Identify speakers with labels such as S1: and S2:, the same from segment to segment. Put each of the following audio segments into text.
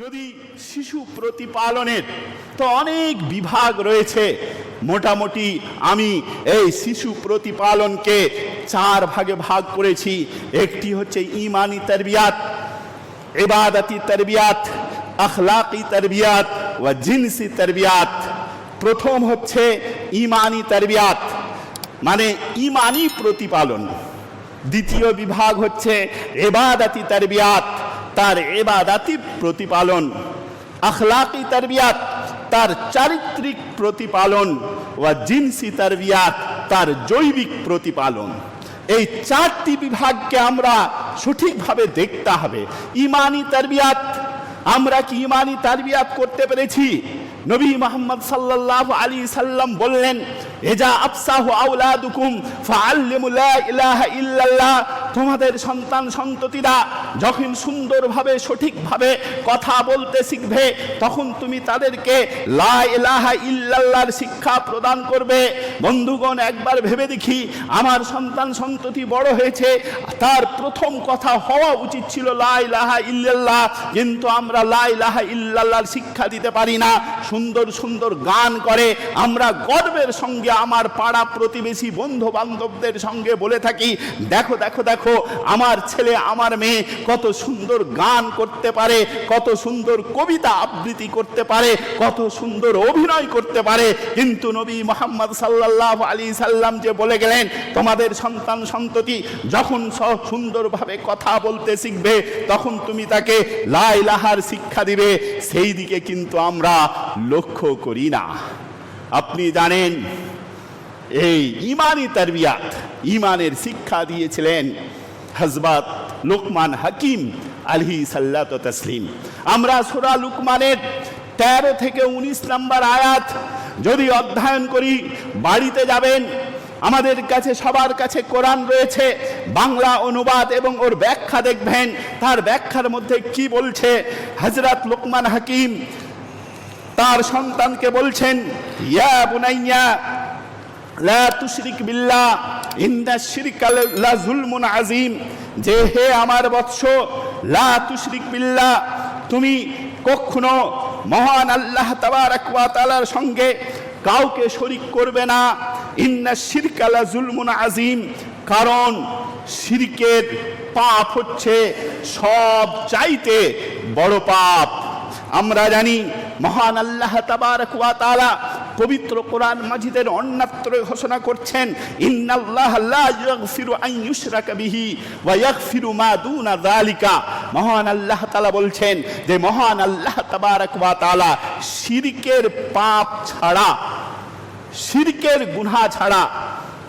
S1: যদি শিশু প্রতিপালনের তো অনেক বিভাগ রয়েছে, মোটামুটি আমি এই শিশু প্রতিপালনকে চার ভাগে ভাগ করেছি। একটি হচ্ছে ইমানি তরবিয়াত, ইবাদতি তরবিয়াত, আখলাকি তরবিয়াত ও জিনসি তরবিয়াত। প্রথম হচ্ছে ইমানি তরবিয়াত মানে ইমানি প্রতিপালন। দ্বিতীয় বিভাগ হচ্ছে এবাদাতি তরবিয়াত তার এবাদাতি প্রতিপালন, আখলাকি তরবিয়াত, তার চারিত্রিক প্রতিপালন ও জিনসি তরবিয়াত, তার জৈবিক প্রতিপালন। এই চারটি বিভাগকে আমরা সঠিকভাবে দেখতে হবে। ইমানি তারবিয়াত, আমরা কি ইমানি তারবিয়াত করতে পেরেছি? নবী মোহাম্মদ সাল্লাল্লাহু আলী সাল্লাম বললেন এজা আফসাহু আউলাদুকুম তোমাদের সন্তান সন্ততিরা যখন সুন্দরভাবে, সঠিকভাবে কথা বলতে শিখবে, তখন তুমি তাদেরকে লা ইলাহা ইল্লাল্লাহর শিক্ষা প্রদান করবে। বন্ধুগণ, একবার ভেবে দেখি, আমার সন্তান সন্ততি বড় হয়েছে, তার প্রথম কথা হওয়া উচিত ছিল লা ইলাহা ইল্লাল্লাহ, কিন্তু আমরা লা ইলাহা ইল্লাল্লাহর শিক্ষা দিতে পারি না। সুন্দর সুন্দর গান করে, আমরা গর্বের সঙ্গে আমার পাড়া প্রতিবেশী বন্ধু বান্ধবদের সঙ্গে বলে থাকি, দেখো দেখো দেখো, আমার ছেলে, আমার মেয়ে কত সুন্দর গান করতে পারে, কত সুন্দর কবিতা আবৃত্তি করতে পারে, কত সুন্দর অভিনয় করতে পারে। কিন্তু নবী মোহাম্মদ সাল্লাল্লাহু আলী সাল্লাম যে বলে গেলেন, তোমাদের সন্তান সন্ততি যখন সুন্দরভাবে কথা বলতে শিখবে, তখন তুমি তাকে লাইলাহার শিক্ষা দিবে। সেই দিকে কিন্তু আমরা লক্ষ্য করি না। আপনি জানেন, এই ইমানি তারবিয়াত, ইমানের শিক্ষা দিয়েছিলেন হজরত লোকমান হাকিম আলহি সাল্লাত তসলিম আমরা সুরা লুকমানের তেরো থেকে উনিশ নম্বর আয়াত যদি অধ্যয়ন করি, বাড়িতে যাবেন, আমাদের কাছে সবার কাছে কোরআন রয়েছে, বাংলা অনুবাদ এবং ওর ব্যাখ্যা দেখবেন, তার ব্যাখ্যার মধ্যে কি বলছে হজরত লোকমান হাকিম তার সন্তানকে বলছেন ইয়া বুনাইয়া, লা তুশরিক বিল্লাহ ইন্না শিরকা লা যুলমুন আযীম। যে হে আমার বৎস, লা তুশরিক বিল্লাহ, তুমি কখনো মহান আল্লাহ তাবারাক ওয়া তাআলার সঙ্গে কাউকে শরিক করবে না। ইন্না শিরকা লা যুলমুন আযীম, কারণ শিরকের পাপ হচ্ছে সব চাইতে বড় পাপ। আমরা জানি মহান আল্লাহ তাবারক ওয়া তাআলা পবিত্র কোরআন মাজিদের অন্যত্র ঘোষণা করছেন, ইন্নাল্লাহ লা ইয়াগফিরু আন ইউশরাকা বিহি ওয়া ইয়াগফিরু মা দুনা যালিকা। মহান আল্লাহ তাআলা বলছেন যে, মহান আল্লাহ তাবারক ওয়া তাআলা শিরকের পাপ ছাড়া, শিরকের গুনাহ ছাড়া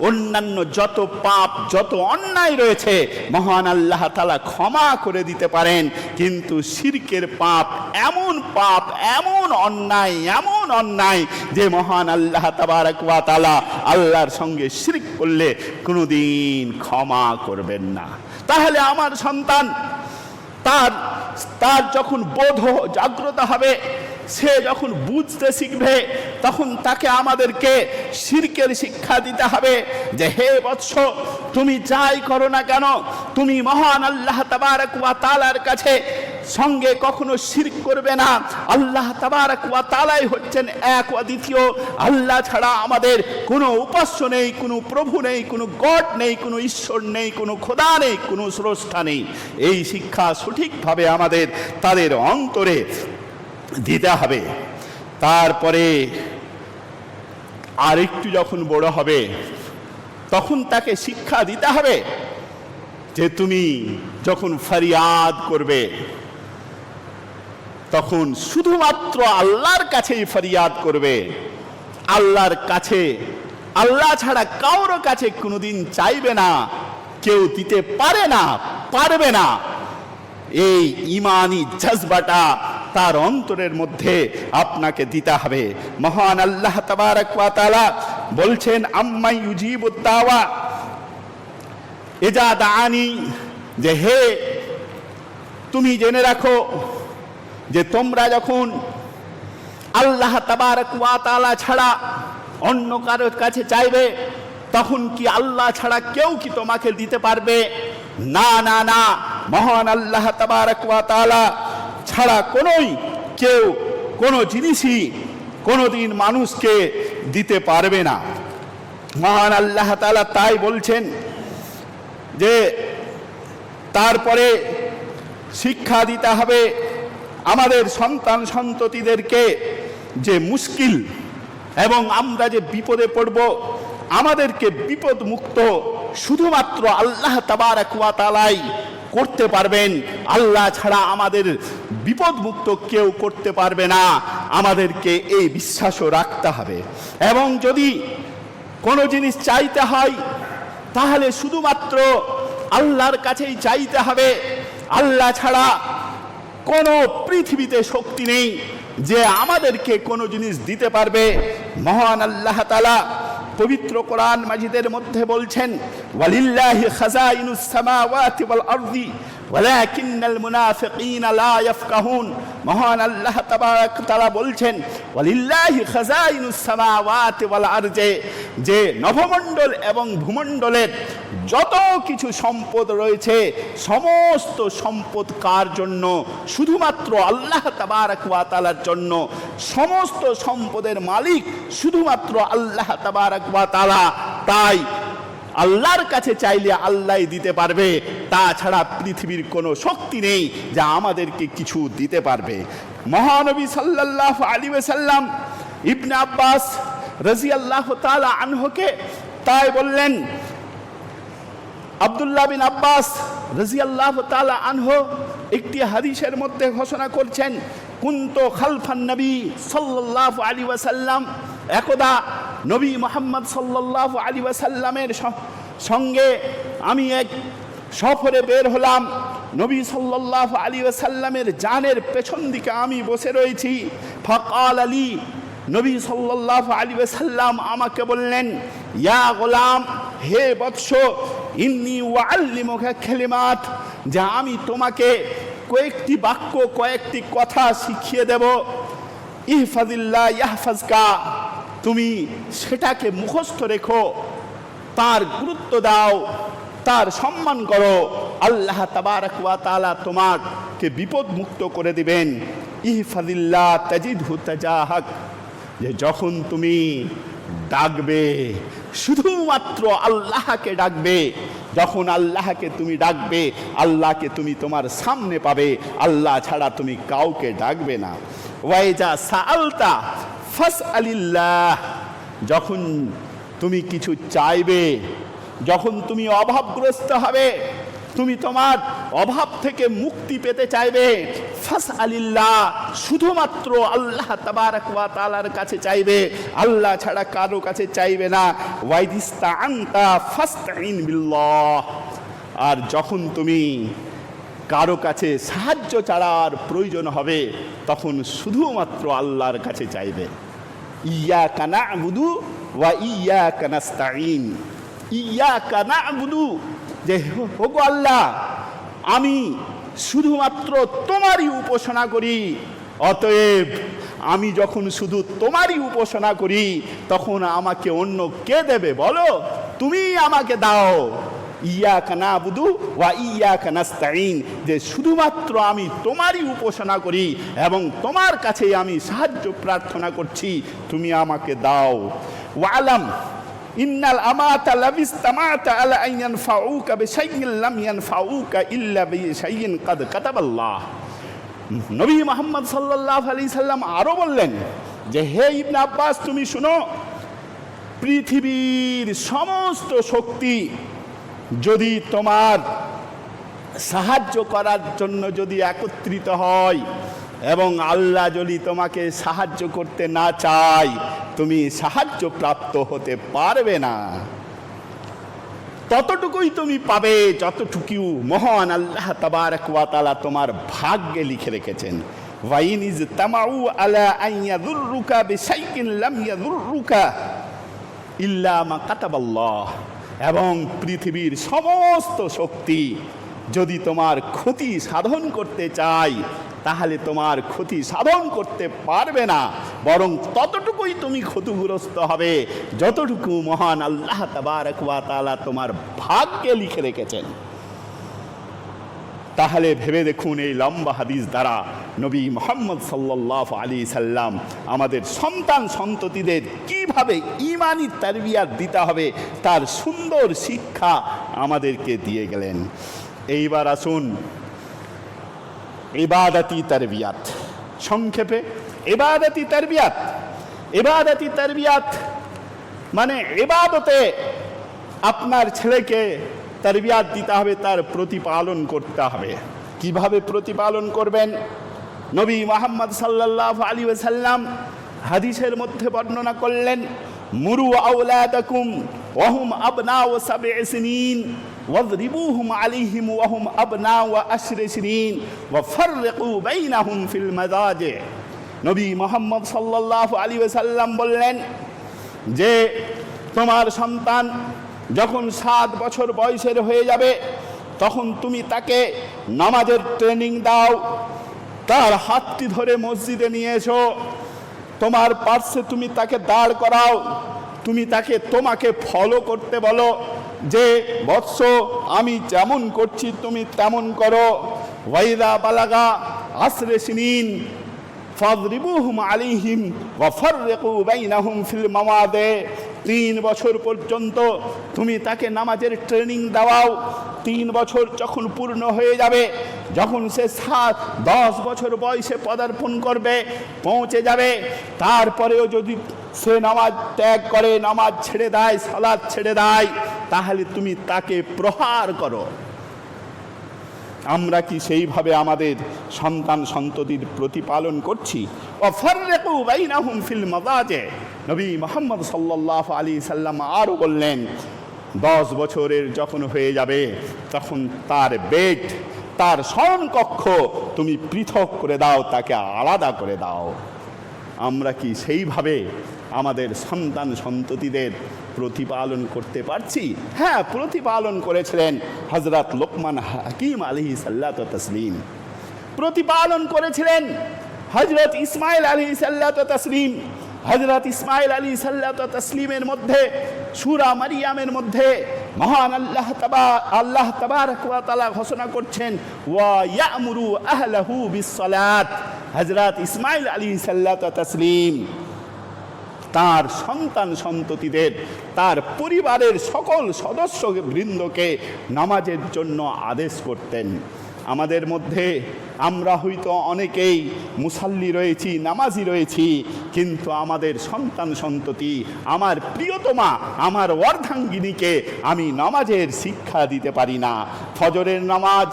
S1: অন্যান্য যত পাপ, যত অন্যায় রয়েছে, মহান আল্লাহ তালা ক্ষমা করে দিতে পারেন। কিন্তু শিরকের পাপ, এমন পাপ, এমন অন্যায় এমন অন্যায় যে মহান আল্লাহ তাবারক তালা আল্লাহর সঙ্গে শিরক করলে কোনোদিন ক্ষমা করবেন না। তাহলে আমার সন্তান, তার তার যখন বোধ, জাগ্রত হবে সে যখন বুঝতে শিখবে, তখন তাকে আমাদেরকে শিরকের শিক্ষা দিতে হবে যে, হে বৎস, তুমি যাই করো না কেন? তুমি মহান আল্লাহ তাবারক ওয়া তাআলার কাছে সঙ্গে কখনো শিরক করবে না। আল্লাহ তাবারক ওয়া তাআলাই হচ্ছেন এক ও দ্বিতীয়। আল্লাহ ছাড়া আমাদের কোনো উপাস্য নেই, কোনো প্রভু নেই, কোনো গড নেই, কোনো ঈশ্বর নেই, কোনো খোদা নেই, কোনো স্রষ্টা নেই। এই শিক্ষা সঠিকভাবে আমাদের তাদের অন্তরে দিতে হবে। তারপরে আরেকটু যখন বড় হবে, তখন তাকে শিক্ষা দিতে হবে যে তুমি যখন ফরিয়াদ করবে, তখন শুধুমাত্র আল্লাহর কাছেই ফরিয়াদ করবে। আল্লাহর কাছে, আল্লাহ ছাড়া কারোর কাছে কোনোদিন চাইবে না, কেউ দিতে পারে না, পারবে না। এই ইমানি জজবাটা তার অন্তরের মধ্যে আপনাকে দিতে হবে। মহান আল্লাহ তাবারক ওয়া বলছেন আম্মাই ইউজিবুদ দাওয়া, এজা দানি যে হে, তুমি জেনে রাখো যে তোমরা যখন আল্লাহ তাবারক ওয়া ছাড়া অন্য কারোর কাছে চাইবে, তখন কি আল্লাহ ছাড়া কেউ কি তোমাকে দিতে পারবে? না না না। মহান আল্লাহ তাবারক ওয়া তাআলা ছাড়া কোনোই কেউ, কোনো জিনিসই কোনোদিন মানুষকে দিতে পারবে না। মহান আল্লাহ তালা তাই বলছেন যে, তারপরে শিক্ষা দিতে হবে আমাদের সন্তান সন্ততিদেরকে যে মুশকিল এবং আমরা যে বিপদে পড়ব, আমাদেরকে বিপদ মুক্ত শুধুমাত্র আল্লাহ তাবার ওয়া তাআলাই করতে পারবেন। আল্লাহ ছাড়া আমাদের বিপদ মুক্ত কেউ করতে পারবে না। আমাদেরকে এই বিশ্বাসও রাখতে হবে। এবং যদি কোনো জিনিস চাইতে হয়, তাহলে শুধুমাত্র আল্লাহর কাছেই চাইতে হবে। আল্লাহ ছাড়া কোনো পৃথিবীতে শক্তি নেই যে আমাদেরকে কোনো জিনিস দিতে পারবে। মহান আল্লাহ তালা পবিত্র কোরআন মাজিদের মধ্যে বলছেন, ওয়ালিল্লাহি খাজাইনুস সামাওয়াতি ওয়াল আরদি, ওয়ালাকিন্নাল মুনাফিকিনা লা ইয়াফকাহুন। মহান আল্লাহ তাবারাক তাআলা বলছেন, ওয়ালিল্লাহি খাজাইনুস সামাওয়াতি ওয়াল আরজে যে নভমণ্ডল এবং ভূমণ্ডলের যত কিছু সম্পদ রয়েছে, সমস্ত সম্পদ কার জন্য? শুধুমাত্র আল্লাহ তাবারাক জন্য। সমস্ত সম্পদের মালিক শুধুমাত্র আল্লাহ তাবারাক ওয়া তাই আল্লাহর কাছে চাইলে আল্লাহ দিতে পারবে, তাছাড়া পৃথিবীর কোনো শক্তি নেই যা আমাদেরকে কিছু দিতে পারবে। মহানবী সাল্লাল্লাহু আলাইহি ওয়াসাল্লাম ইবনে আব্বাস রাদিয়াল্লাহু তাআলা আনহুকে তাই বললেন আব্দুল্লাহ বিন আব্বাস রাজিয়াল্লাহ তালা আনহ একটি হাদিসের মধ্যে ঘোষণা করছেন, কুন্ত খালফান নবী সাল্লাহ আলী ওয়াসাল্লাম। একদা নবী মোহাম্মদ সাল্লাহ আলী ওয়াসাল্লামের সঙ্গে আমি এক সফরে বের হলাম। নবী সাল্লাহ আলী ওয়াসাল্লামের জানের পেছন দিকে আমি বসে রয়েছি। ফকাল আলী, নবী সাল্লাহ আলী সাল্লাম আমাকে বললেন, ইয়া গোলাম, হে বৎস ইন্নি ওয়াল্লিমুখা খেলিমাত যা আমি তোমাকে কয়েকটি বাক্য, কয়েকটি কথা শিখিয়ে দেব। ইহফাজিল্লাহ ইয়াহফাজকা তুমি সেটাকে মুখস্থ রেখো, তার গুরুত্ব দাও, তার সম্মান করো। আল্লাহ তাবারক ওয়া তাআলা তোমাকে বিপদ মুক্ত করে দিবেন। ইহফাদিল্লাহ তাজিদহু তাজাহাক, যে যখন তুমি ডাকবে শুধুমাত্র আল্লাহকে ডাকবে। যখন আল্লাহকে তুমি ডাকবে, আল্লাহকে তুমি তোমার সামনে পাবে। আল্লাহ ছাড়া তুমি কাউকে ডাকবে না। ওয়াইজা সাআলতা ফাস আলিল্লাহ যখন তুমি কিছু চাইবে, যখন তুমি অভাবগ্রস্ত হবে, তুমি তোমার অভাব থেকে মুক্তি পেতে চাইবে। ফাস আলিল্লাহ শুধুমাত্র আল্লাহ তাবারাক ওয়া তাআলার কাছে চাইবে, আল্লাহ ছাড়া কারও কাছে চাইবে না। আর যখন তুমি কারও কাছে সাহায্য ছাড়ার প্রয়োজন হবে, তখন শুধুমাত্র আল্লাহর কাছে চাইবে। ইয়া কানা বুধু ওয়া ইয়া কানাস্তাইন ইয়া কানা বুধু যে হোগো আল্লাহ, আমি শুধুমাত্র তোমারই উপাসনা করি। অতএব আমি যখন শুধু তোমারই উপাসনা করি, তখন আমাকে অন্য কে দেবে বলো? তুমি আমাকে দাও। ইয়া কানা বুধু ওয়া ইয়া কানাস্তাইন যে শুধুমাত্র আমি তোমারই উপাসনা করি এবং তোমার কাছেই আমি সাহায্য প্রার্থনা করছি, তুমি আমাকে দাও। ওয়ালাম ইন্নাল আমাতা লাবিস তামাতা আলা আন ইয়ানফাউকা বিশাইইন লাম ইয়ানফাউকা ইল্লা বিশাইইন কাদ কাতাবাল্লাহ। নবী মোহাম্মদ সাল্লাল্লাহু আলাইহি সাল্লাম আরও বললেন যে, হে ইবনে আব্বাস, তুমি শুনো, পৃথিবীর সমস্ত শক্তি যদি তোমার সাহায্য করার জন্য যদি একত্রিত হয় এবং আল্লাহ যদি তোমাকে সাহায্য করতে না চায় তুমি সাহায্য প্রাপ্ত হতে পারবে না। ততটুকুই তুমি পাবে যতটুকু মহান আল্লাহ তাবারক ওয়া তোমার ভাগ্যে লিখে রেখেছেন। ওয়াইন ইজ তামাউ আলা আন ইয়াদুররুকা বিশাইইন লাম ইয়াদুররুকা ইল্লা মা কাতাবাল্লাহ। এবং পৃথিবীর সমস্ত শক্তি যদি তোমার ক্ষতি সাধন করতে চায়, তাহলে তোমার ক্ষতি সাধন করতে পারবে না। বরং ততটুকুই তুমি ক্ষতিগ্রস্ত হবে। যতটুকু মহান আল্লাহ তাআলা তোমার ভাগ্যে লিখে রেখেছেন। তাহলে ভেবে দেখুন এই লম্বা হাদিস দ্বারা নবী মোহাম্মদ সাল্লাহ আলী সাল্লাম আমাদের সন্তান সন্ততিদের কীভাবে ইমানি তারবিয়াত দিতে হবে, তার সুন্দর শিক্ষা আমাদেরকে দিয়ে গেলেন। এইবার আসুন ইবাদতি তারবিয়াত। সংক্ষেপে ইবাদতি তারবিয়াত ইবাদতি তারবিয়াত মানে এবাদতে আপনার ছেলেকে তারবিয়াত দিতে হবে, তার প্রতিপালন করতে হবে। কীভাবে প্রতিপালন করবেন? নবী মোহাম্মদ সাল্লাল্লাহু আলী সাল্লাম হাদিসের মধ্যে বর্ণনা করলেন, মুরু আউলাদাকুম ওয়াহুম আবনা ও সাবে واضربوهم عليهم وهم أبناء وأشر سنين وفرقوا بينهم في المضاجع নবী মোহাম্মদ সাল্লাল্লাহু আলী সাল্লাম বললেন যে তোমার সন্তান যখন সাত বছর বয়সের হয়ে যাবে তখন তুমি তাকে নামাজের ট্রেনিং দাও তার হাতটি ধরে মসজিদে নিয়ে এসো তোমার পার্শ্বে তুমি তাকে দাঁড় করাও তুমি তাকে তোমাকে ফলো করতে বলো যে বৎস আমি যেমন করছি তুমি তেমন করো। ওয়াইদা বালাগা আশ্রে সিনিন, ফাদরিবুহুম আলিহিম ওয়াফাররিকু বাইনাহুম ফিল মাওয়াদে। তিন বছর পর্যন্ত তুমি তাকে নামাজের ট্রেনিং দেওয়াও। তিন বছর যখন পূর্ণ হয়ে যাবে, যখন সে সাত, দশ বছর বয়সে পদার্পণ করবে, পৌঁছে যাবে, তারপরেও যদি সে নামাজ ত্যাগ করে, নামাজ ছেড়ে দেয় সালাদ ছেড়ে দেয় তাহলে তুমি তাকে প্রহার করো। আমরা কি সেইভাবে আমাদের সন্তান সন্ততির প্রতিপালন করছি? মাদাজে। নবী মোহাম্মদ সাল্লাল্লাহু আলী সাল্লাম আরও বললেন, দশ বছরের যখন হয়ে যাবে, তখন তার বেড তার স্মরণকক্ষ তুমি পৃথক করে দাও, তাকে আলাদা করে দাও। আমরা কি সেইভাবে আমাদের সন্তান সন্ততিদের প্রতিপালন করতে পারছি। হ্যাঁ প্রতিপালন করেছিলেন হজরত লোকমান হাকিম আলী সাল্লাত তসলিম। প্রতিপালন করেছিলেন হজরত ইসমাইল আলী সাল্লাত তসলিম। হজরত ইসমাইল আলী সাল্লাত তসলিমের মধ্যে, সুরা মারিয়ামের মধ্যে মহান আল্লাহ তাবা, আল্লাহ তাবারক ওয়া ঘোষণা করছেন, ওয়া আহলাহু বিসসালাত। হযরত ইসমাইল আলী সাল্লাত তসলিম। তার সন্তান সন্ততিদের, তার পরিবারের সকল সদস্য বৃন্দকে নামাজের জন্য আদেশ করতেন। আমাদের মধ্যে আমরা হয়তো অনেকেই মুসাল্লি রয়েছি, নামাজি রয়েছি, কিন্তু আমাদের সন্তান সন্ততি, আমার প্রিয়তমা, আমার অর্ধাঙ্গিনীকে আমি নামাজের শিক্ষা দিতে পারি না। ফজরের নামাজ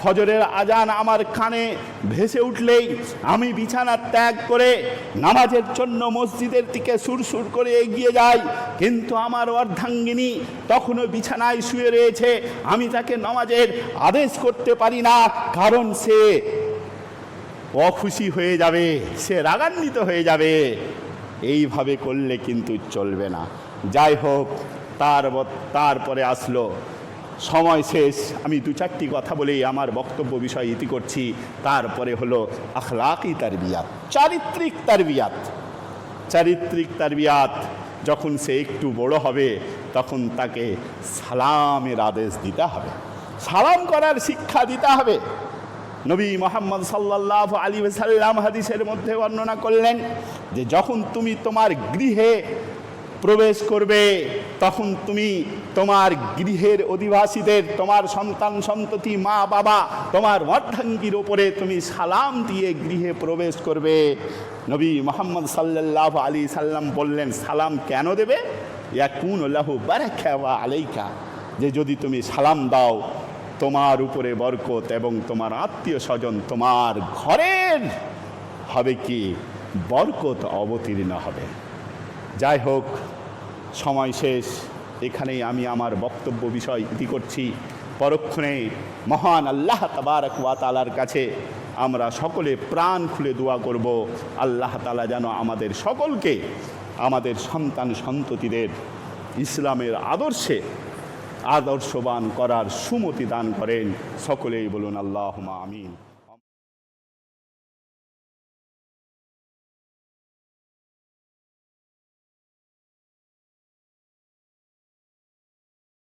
S1: ফজরের আজান আমার কানে ভেসে উঠলেই আমি বিছানা ত্যাগ করে নামাজের জন্য মসজিদের দিকে সুরসুর করে এগিয়ে যাই। কিন্তু আমার অর্ধাঙ্গিনী তখনও বিছানায় শুয়ে রয়েছে। আমি তাকে নামাজের আদেশ করতে পারি না, কারণ সে অখুশি হয়ে যাবে, সে রাগান্বিত হয়ে যাবে। এইভাবে করলে কিন্তু চলবে না। যাই হোক তার তারপরে আসলো সময় শেষ। আমি দু চারটি কথা বলেই আমার বক্তব্য বিষয় ইতি করছি। তারপরে হলো আখলাকি তারবিয়াত, চারিত্রিক তারবিয়াত। চারিত্রিক তারবিয়াত যখন সে একটু বড় হবে, তখন তাকে সালামের আদেশ দিতে হবে। সালাম করার শিক্ষা দিতে হবে। নবী মোহাম্মদ সাল্লাহ আলী সাল্লাম হাদিসের মধ্যে বর্ণনা করলেন যে যখন তুমি তোমার গৃহে প্রবেশ করবে, তখন তুমি তোমার গৃহের অধিবাসীদের, তোমার সন্তান সন্ততি মা বাবা, তোমার অর্ধাঙ্গির ওপরে তুমি সালাম দিয়ে গৃহে প্রবেশ করবে। নবী মোহাম্মদ সাল্লাহ আলী সাল্লাম বললেন, সালাম কেন দেবে? ইয়াকুন লাহু বারাকা আলাইকা। যে যদি তুমি সালাম দাও, তোমার উপরে বরকত এবং তোমার আত্মীয় স্বজন তোমার ঘরের হবে কি? বরকত অবতীর্ণ হবে। যাই হোক, সময় শেষ। এখানেই আমি আমার বক্তব্য বিষয় ইতি করছি। পরক্ষণে মহান আল্লাহ তাবারক ওয়া তালার কাছে আমরা সকলে প্রাণ খুলে দোয়া করব। আল্লাহ তালা যেন আমাদের সকলকে আমাদের সন্তান সন্ততিদের ইসলামের আদর্শে আদর্শবান করার সুমতি দান করেন। সকলেই বলুন আল্লাহ আমিন।